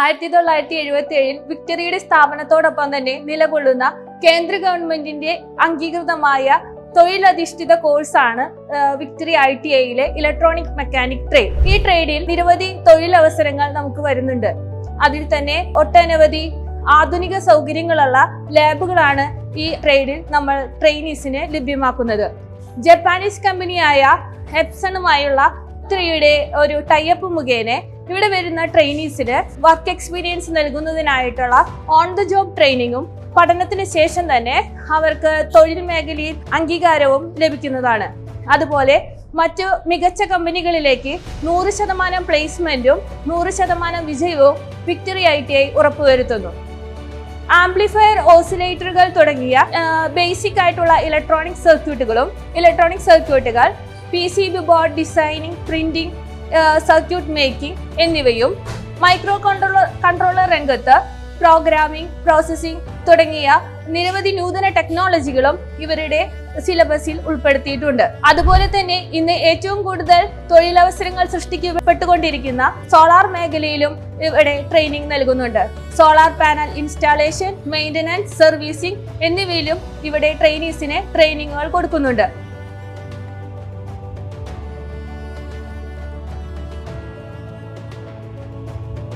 ആയിരത്തി തൊള്ളായിരത്തി എഴുപത്തി ഏഴിൽ വിക്ടറിയുടെ സ്ഥാപനത്തോടൊപ്പം തന്നെ നിലകൊള്ളുന്ന കേന്ദ്ര ഗവൺമെന്റിന്റെ അംഗീകൃതമായ തൊഴിലധിഷ്ഠിത കോഴ്സാണ് വിക്ടറി ഐ ടി ഐയിലെ ഇലക്ട്രോണിക് മെക്കാനിക് ട്രേഡ്. ഈ ട്രേഡിൽ നിരവധി തൊഴിലവസരങ്ങൾ നമുക്ക് വരുന്നുണ്ട്. അതിൽ തന്നെ ഒട്ടനവധി ആധുനിക സൗകര്യങ്ങളുള്ള ലാബുകളാണ് ഈ ട്രേഡിൽ നമ്മൾ ട്രെയിനീസിന് ലഭ്യമാക്കുന്നത്. ജപ്പാനീസ് കമ്പനിയായ ഹെപ്സണുമായുള്ള ത്രീയുടെ ഒരു ടൈപ്പ് മുഖേന ഇവിടെ വരുന്ന ട്രെയിനീസിന് വർക്ക് എക്സ്പീരിയൻസ് നൽകുന്നതിനായിട്ടുള്ള ഓൺ ദ ജോബ് ട്രെയിനിങ്ങും പഠനത്തിന് ശേഷം തന്നെ അവർക്ക് തൊഴിൽ മേഖലയിൽ അംഗീകാരവും ലഭിക്കുന്നതാണ്. അതുപോലെ മറ്റു മികച്ച കമ്പനികളിലേക്ക് നൂറ് ശതമാനം പ്ലേസ്മെന്റും നൂറ് ശതമാനം വിജയവും വിക്ടറി ഐ ടി ഐ ഉറപ്പുവരുത്തുന്നു. ആംപ്ലിഫയർ ഓസിലേറ്ററുകൾ തുടങ്ങിയ ബേസിക് ആയിട്ടുള്ള ഇലക്ട്രോണിക് സർക്യൂട്ടുകളും ഇലക്ട്രോണിക് സർക്യൂട്ടുകൾ P C B board designing printing circuit making എന്നിവയും മൈക്രോ കൺട്രോളർ കൺട്രോളർ രംഗത്ത് പ്രോഗ്രാമിംഗ് പ്രോസസ്സിംഗ് തുടങ്ങിയ നിരവധി നൂതന ടെക്നോളജികളും ഇവരുടെ സിലബസിൽ ഉൾപ്പെടുത്തിയിട്ടുണ്ട്. അതുപോലെ തന്നെ ഇന്ന് ഏറ്റവും കൂടുതൽ തൊഴിലവസരങ്ങൾ സൃഷ്ടിക്കപ്പെട്ടുകൊണ്ടിരിക്കുന്ന സോളാർ മേഖലയിലും ഇവിടെ ട്രെയിനിങ് നൽകുന്നുണ്ട്. Solar panel installation maintenance servicing എന്നിവയിലും ഇവിടെ ട്രെയിനീസിന് ട്രെയിനിങ്ങുകൾ കൊടുക്കുന്നുണ്ട്.